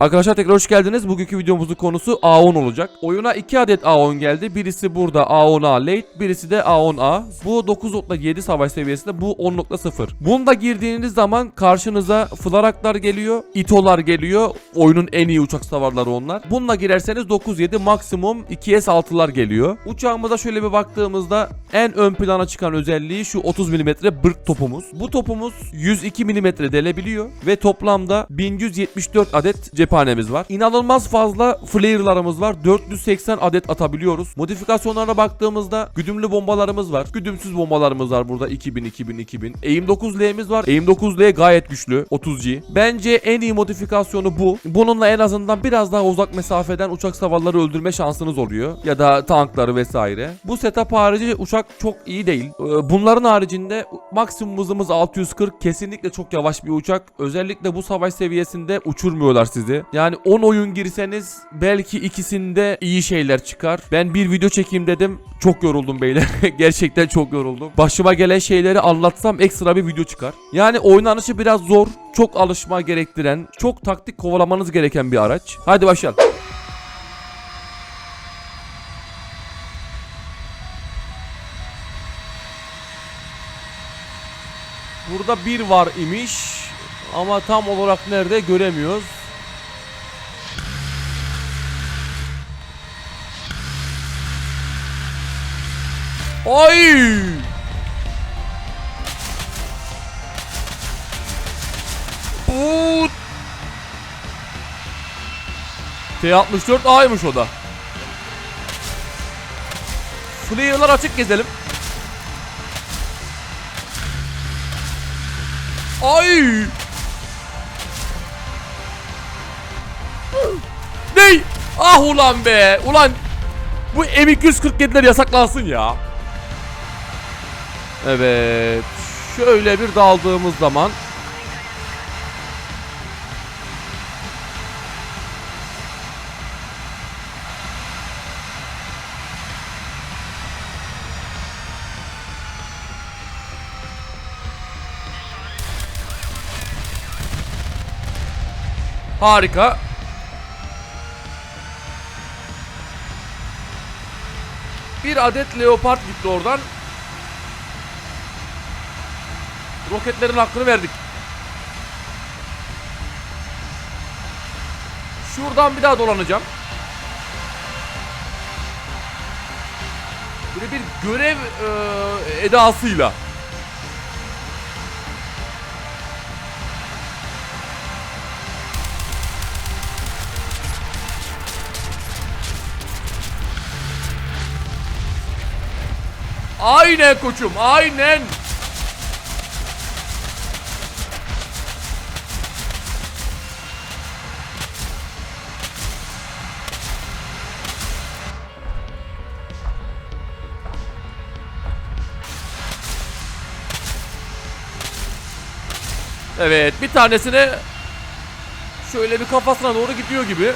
Arkadaşlar tekrar hoş geldiniz. Bugünkü videomuzun konusu A10 olacak. Oyuna 2 adet A10 geldi. Birisi burada A10A late, birisi de A10A. Bu 9.7 savaş seviyesinde, bu 10.0. Bunda girdiğiniz zaman karşınıza Flaraklar geliyor, İtolar geliyor. Oyunun en iyi uçak savarları onlar. Bununla girerseniz 9.7 maksimum 2S6'lar geliyor. Uçağımıza şöyle bir baktığımızda en ön plana çıkan özelliği şu 30 mm bırt topumuz. Bu topumuz 102 mm delebiliyor ve toplamda 1174 adet cephanemiz var. İnanılmaz fazla flare'larımız var. 480 adet atabiliyoruz. Modifikasyonlara baktığımızda güdümlü bombalarımız var. Güdümsüz bombalarımız var burada 2000 2000 2000. Aim 9L'miz var. Aim 9L gayet güçlü 30G. Bence en iyi modifikasyonu bu. Bununla en azından biraz daha uzak mesafeden uçak savarları öldürme şansınız oluyor. Ya da tankları vesaire. Bu setup harici uçak çok iyi değil. Ee, Bunların haricinde maksimum hızımız 640. Kesinlikle çok yavaş bir uçak. Özellikle bu savaş seviyesinde uçurmuyorlar sizi. Yani 10 oyun girseniz belki ikisinde iyi şeyler çıkar. Ben bir video çekeyim dedim. Çok yoruldum beyler. Gerçekten çok yoruldum. Başıma gelen şeyleri anlatsam ekstra bir video çıkar. Yani oynanışı biraz zor. Çok alışma gerektiren, çok taktik kovalamanız gereken bir araç. Hadi başlayalım. Burada bir var imiş ama tam olarak nerede göremiyoruz. Ay! Bu T64 A'ymış o da. Flare'lar açık gezelim. Ay! Ney? Ah ulan be! Ulan bu M247'ler yasaklansın ya. Evet. Şöyle bir daldığımız zaman Harika. Bir adet leopard gitti oradan. Roketlerin hakkını verdik. Şuradan bir daha dolanacağım. Böyle bir görev e, edasıyla. Aynen koçum, aynen. Evet, bir tanesine şöyle bir kafasına doğru gidiyor gibi.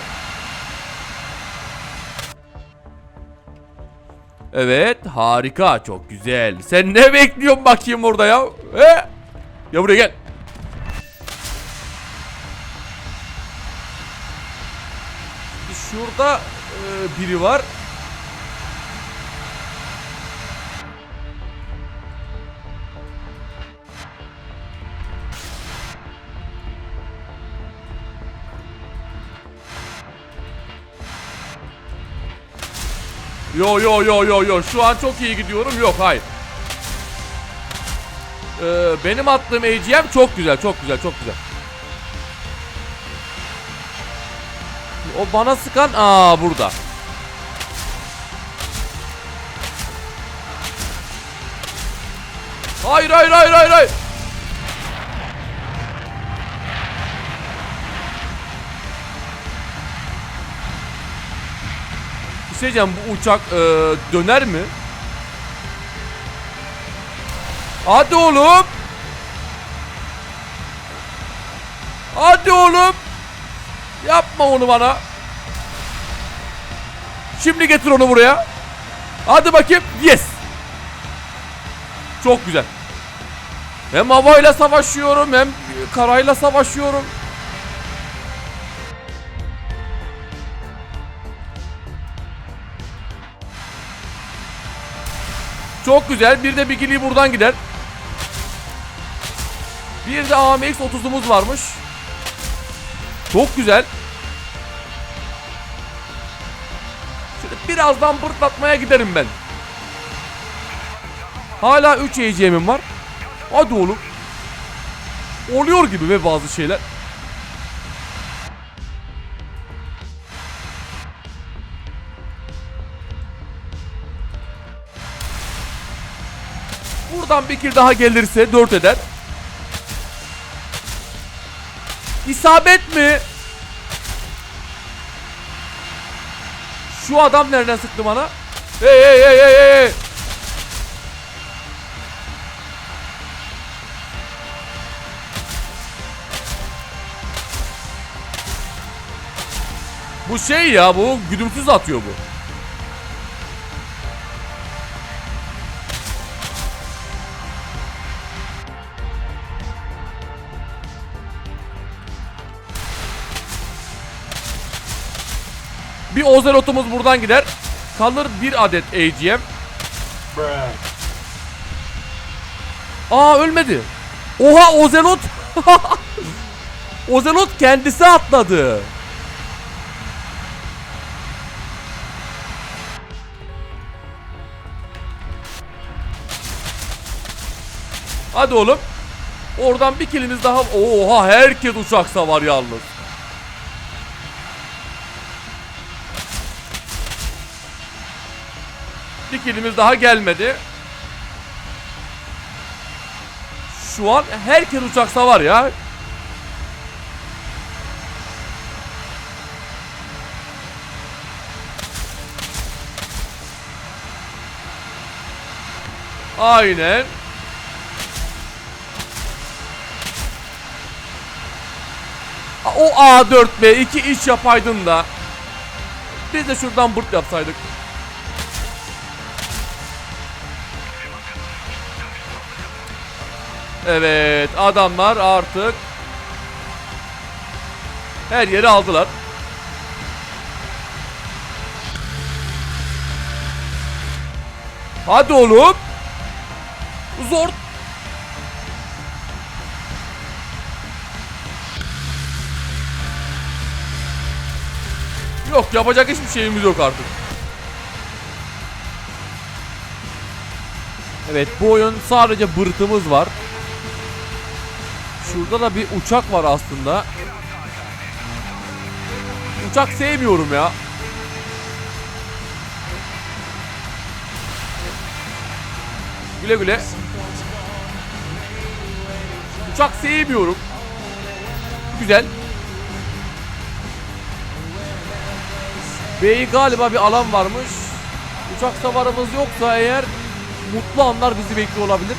Evet harika çok güzel. Sen ne bekliyorsun bakayım orada ya? He? Ya buraya gel. Şurada e, biri var. Yo yo yo yo yo şu an çok iyi gidiyorum yok hayır. Ee, benim attığım AGM çok güzel çok güzel çok güzel. O bana sıkan aa burada. Hayır hayır hayır hayır hayır. Şey diyeceğim bu uçak e, döner mi? Hadi oğlum. Hadi oğlum. Yapma onu bana. Şimdi getir onu buraya. Hadi bakayım. Yes. Çok güzel. Hem havayla savaşıyorum hem karayla savaşıyorum. Çok güzel. Bir de bikini buradan gider. Bir de AMX 30'umuz varmış. Çok güzel. Şöyle birazdan bırtlatmaya giderim ben. Hala 3 yiyeceğimim var. Hadi oğlum. Oluyor gibi ve bazı şeyler. Buradan kill daha gelirse 4 eder. İsabet mi? Şu adam nereden sıktı bana? Hey hey hey hey hey. Bu şey ya bu güdümsüz atıyor bu. Bir Ozelot'umuz buradan gider. Kalır bir adet AGM. Aa ölmedi. Oha Ozelot. Ozelot kendisi atladı. Hadi oğlum. Oradan bir kilimiz daha. Oha herkes uçak savar yalnız. Bir kilimiz daha gelmedi. Şu an herkes uçak savar ya. Aynen. O A4B 2 iş yapaydın da. Biz de şuradan bırt yapsaydık. Evet adamlar artık her yeri aldılar. Hadi oğlum. Zor. Yok yapacak hiçbir şeyimiz yok artık. Evet bu oyun sadece bırtımız var. Şurada da bir uçak var aslında. Uçak sevmiyorum ya. Güle güle. Uçak sevmiyorum. Güzel. B'yi galiba bir alan varmış. Uçak savarımız yoksa eğer mutlu anlar bizi bekliyor olabilir.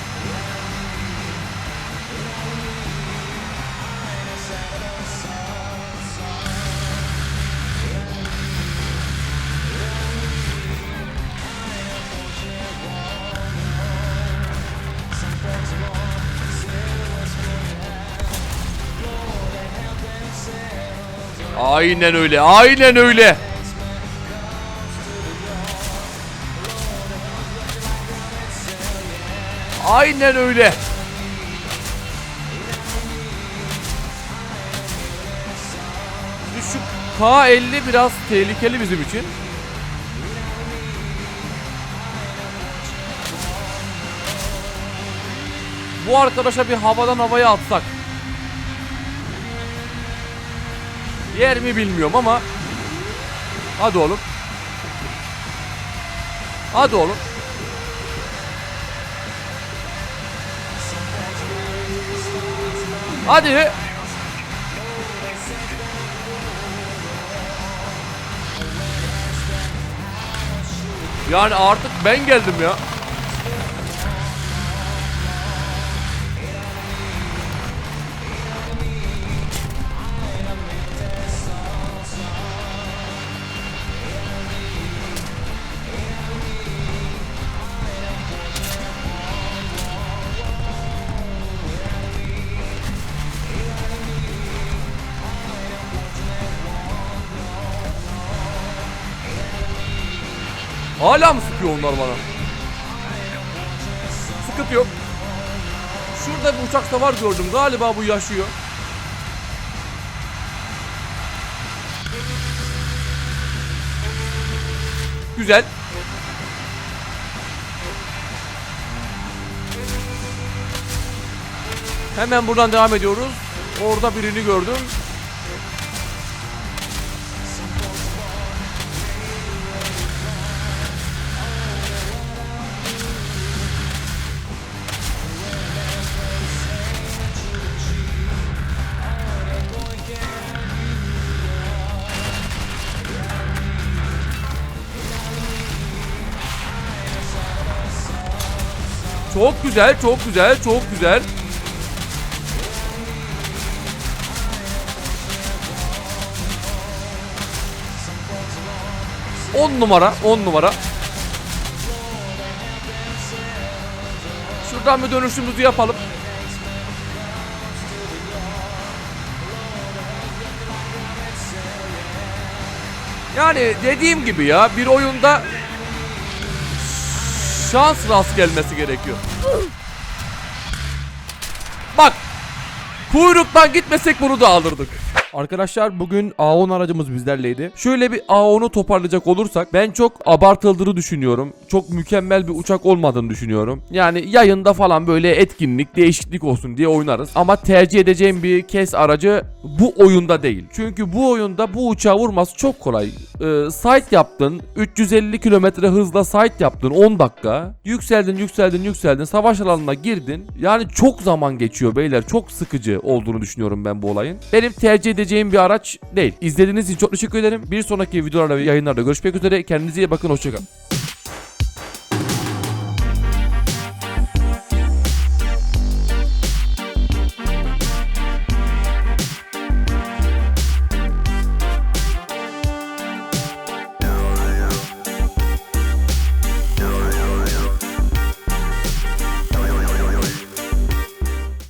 Aynen öyle. Aynen öyle. Aynen öyle. Şu K50 biraz tehlikeli bizim için. Bu arkadaşa bir havadan havaya atsak. Yer mi bilmiyorum ama Hadi oğlum. Hadi oğlum. Hadi. Yani artık ben geldim ya Hala mı sıkıyor onlar bana? sıkıntı yok. Şurada bir uçak savar gördüm. Galiba bu yaşıyor. Güzel. Hemen buradan devam ediyoruz. Orada birini gördüm. Çok güzel, çok güzel, çok güzel. On numara, on numara. Şuradan bir dönüşümüzü yapalım. Yani dediğim gibi ya bir oyunda şans rast gelmesi gerekiyor. Bak. Kuyruktan gitmesek bunu da alırdık. Arkadaşlar bugün A10 aracımız bizlerleydi. Şöyle bir A10'u toparlayacak olursak ben çok abartıldığını düşünüyorum. Çok mükemmel bir uçak olmadığını düşünüyorum. Yani yayında falan böyle etkinlik, değişiklik olsun diye oynarız. Ama tercih edeceğim bir kes aracı bu oyunda değil. Çünkü bu oyunda bu uçağı vurması çok kolay. Ee, sight yaptın, 350 kilometre hızla sight yaptın 10 dakika. Yükseldin, yükseldin, yükseldin. Savaş alanına girdin. Yani çok zaman geçiyor beyler. Çok sıkıcı olduğunu düşünüyorum ben bu olayın. Benim tercih edeceğim bir araç değil. İzlediğiniz için çok teşekkür ederim. Bir sonraki videolarda ve yayınlarda görüşmek üzere. Kendinize iyi bakın. Hoşçakalın.